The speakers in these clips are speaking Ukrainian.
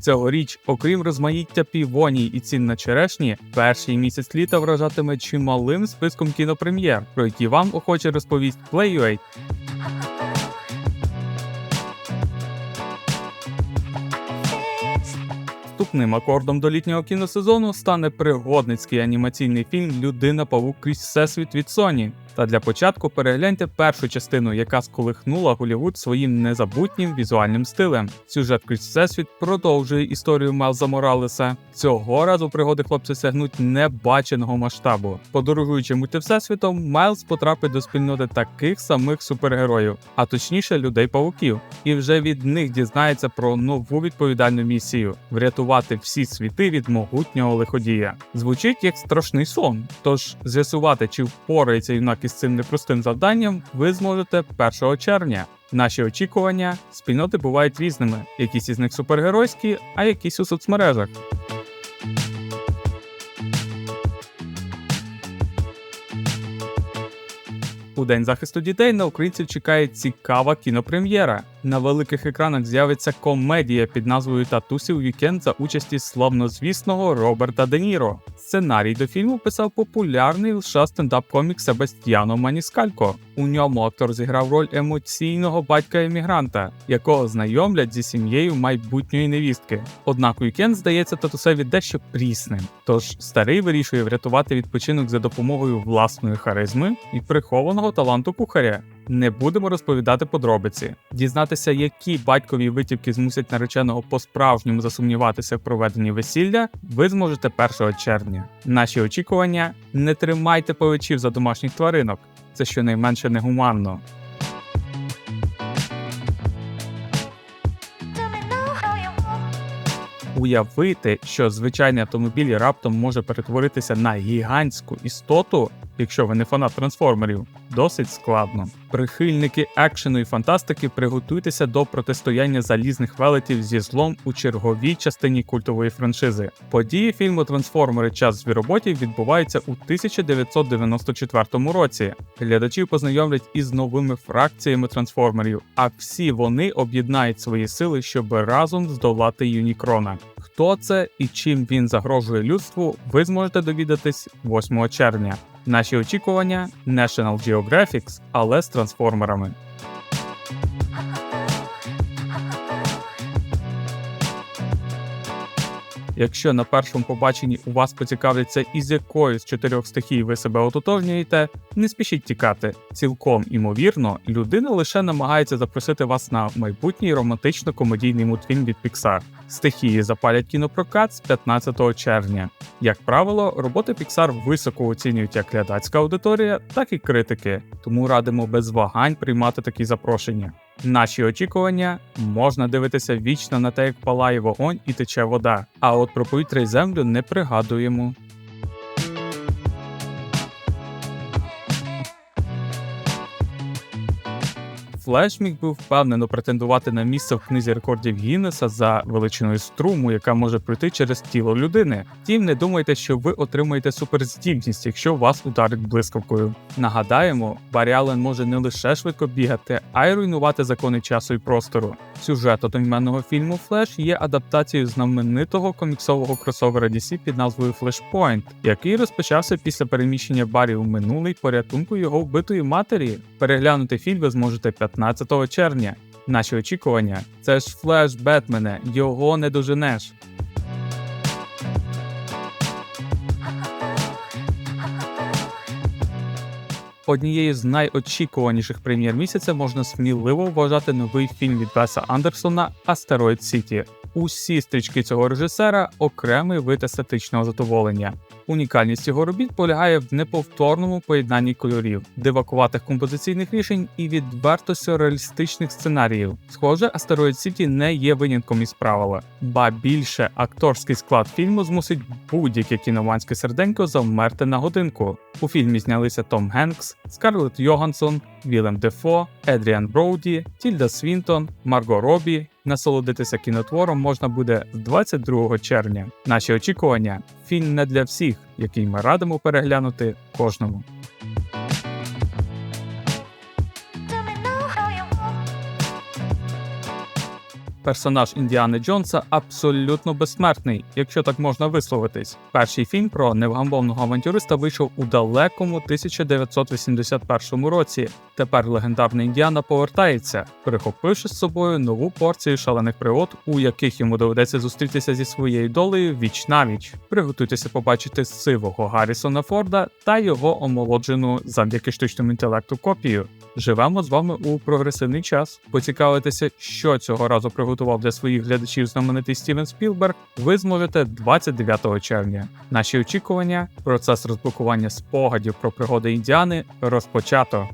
Цьогоріч, окрім розмаїття півоній і цін на черешні, перший місяць літа вражатиме чималим списком кінопрем'єр, про які вам охоче розповість Play.ua. Вступним акордом до літнього кіносезону стане пригодницький анімаційний фільм Людина павук крізь всесвіт від Sony. Та для початку перегляньте першу частину, яка сколихнула Голівуд своїм незабутнім візуальним стилем. Сюжет крізь всесвіт продовжує історію Мелза Моралеса. Цього разу пригоди хлопця сягнуть небаченого масштабу. Подорожуючи мультивсесвітом, Майлз потрапить до спільноти таких самих супергероїв, а точніше людей-павуків, і вже від них дізнається про нову відповідальну місію врятувати всі світи від могутнього лиходія. Звучить як страшний сон. Тож з'ясувати, чи впорається юнак із цим непростим завданням, ви зможете 1 червня. Наші очікування спільноти бувають різними. Якісь із них супергеройські, а якісь у соцмережах. У день захисту дітей на українців чекає цікава кінопрем'єра. На великих екранах з'явиться комедія під назвою Татусів Вікенд за участі славнозвісного Роберта Де Ніро. Сценарій до фільму писав популярний лише стендап-комік Себастьяно Маніскалько. У ньому актор зіграв роль емоційного батька-емігранта, якого знайомлять зі сім'єю майбутньої невістки. Однак Вікенд здається татусеві дещо прісним. Тож старий вирішує врятувати відпочинок за допомогою власної харизми і прихованого таланту кухаря. Не будемо розповідати подробиці. Дізнатися, які батькові витівки змусять нареченого по-справжньому засумніватися в проведенні весілля, ви зможете 1 червня. Наші очікування: не тримайте повичів за домашніх тваринок. Це щонайменше негуманно. Уявити, що звичайний автомобіль раптом може перетворитися на гігантську істоту, якщо ви не фанат трансформерів, досить складно. Прихильники екшену і фантастики приготуйтеся до протистояння залізних велетів зі злом у черговій частині культової франшизи. Події фільму Трансформери Час звіроботів відбуваються у 1994 році. Глядачів познайомлять із новими фракціями трансформерів, а всі вони об'єднають свої сили, щоб разом здолати Юнікрона. Хто це і чим він загрожує людству, ви зможете довідатись 8 червня. Наші очікування National Geographic, але з трансформерами. Якщо на першому побаченні у вас поцікавляться, із якою з чотирьох стихій ви себе ототожнюєте, не спішіть тікати. Цілком імовірно, людина лише намагається запросити вас на майбутній романтично-комедійний мультфільм від Pixar. Стихії запалять кінопрокат з 15 червня. Як правило, роботи Pixar високо оцінюють як глядацька аудиторія, так і критики, тому радимо без вагань приймати такі запрошення. Наші очікування можна дивитися вічно на те, як палає вогонь і тече вода. А от про повітря й землю не пригадуємо. Флеш міг би впевнено претендувати на місце в книзі рекордів Гіннеса за величиною струму, яка може пройти через тіло людини. Втім, не думайте, що ви отримаєте суперздібність, якщо вас ударить блискавкою. Нагадаємо, Баррі Аллен може не лише швидко бігати, а й руйнувати закони часу і простору. Сюжет одноіменного фільму Флеш є адаптацією знаменитого коміксового кросовера DC під назвою Flashpoint, який розпочався після переміщення Баррі у минулий порятунку його вбитої матері. Переглянути фільм ви зможете 15 червня. Наші очікування це ж флеш Бетмене, його не доженеш. Однією з найочікуваніших прем'єр місяця можна сміливо вважати новий фільм від Веса Андерсона Астероїд Сіті. Усі стрічки цього режисера окремий вид естетичного задоволення. Унікальність його робіт полягає в неповторному поєднанні кольорів, дивакуватих композиційних рішень і відверто сюрреалістичних сценаріїв. Схоже, Астероїд Сіті не є винятком із правила, ба більше акторський склад фільму змусить будь-яке кінованське серденько завмерти на годинку. У фільмі знялися Том Генкс, Скарлетт Йогансон, Вілем Дефо, Едріан Броуді, Тільда Свінтон, Марго Робі. Насолодитися кінотвором можна буде з 22 червня. Наші очікування фільм не для всіх, який ми радимо переглянути кожному. Персонаж Індіани Джонса абсолютно безсмертний, якщо так можна висловитись. Перший фільм про невгамовного авантюриста вийшов у далекому 1981 році. Тепер легендарний Індіана повертається, прихопивши з собою нову порцію шалених пригод, у яких йому доведеться зустрітися зі своєю долею віч навіч. Приготуйтеся побачити сивого Гаррісона Форда та його омолоджену завдяки штучному інтелекту копію. Живемо з вами у прогресивний час. Поцікавитися, що цього разу приготував для своїх глядачів знаменитий Стівен Спілберг, ви зможете 29 червня. Наші очікування, процес розблокування спогадів про пригоди індіани розпочато.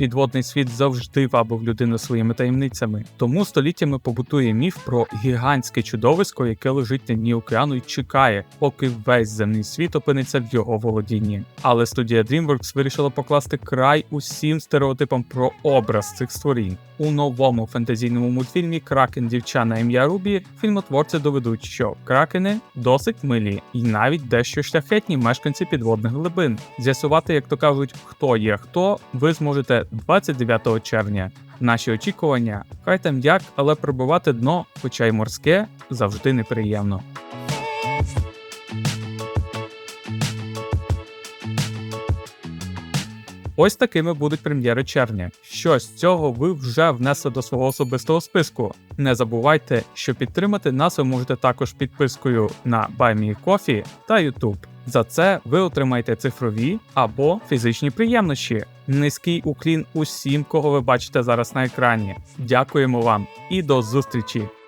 Підводний світ завжди вабив людину своїми таємницями, тому століттями побутує міф про гігантське чудовисько, яке лежить на дні океану і чекає, поки весь земний світ опиниться в його володінні. Але студія DreamWorks вирішила покласти край усім стереотипам про образ цих створінь. У новому фентезійному мультфільмі Кракен дівча на ім'я Рубі фільмотворці доведуть, що кракени досить милі і навіть дещо шляхетні мешканці підводних глибин. З'ясувати, як то кажуть, хто є хто, ви зможете 29 червня. Наші очікування, хай там як, але пробивати дно, хоча й морське, завжди неприємно. Ось такими будуть прем'єри червня. Що з цього ви вже внесли до свого особистого списку. Не забувайте, що підтримати нас ви можете також підпискою на BuyMeCoffee та YouTube. За це ви отримаєте цифрові або фізичні приємнощі. Низький уклін усім, кого ви бачите зараз на екрані. Дякуємо вам і до зустрічі!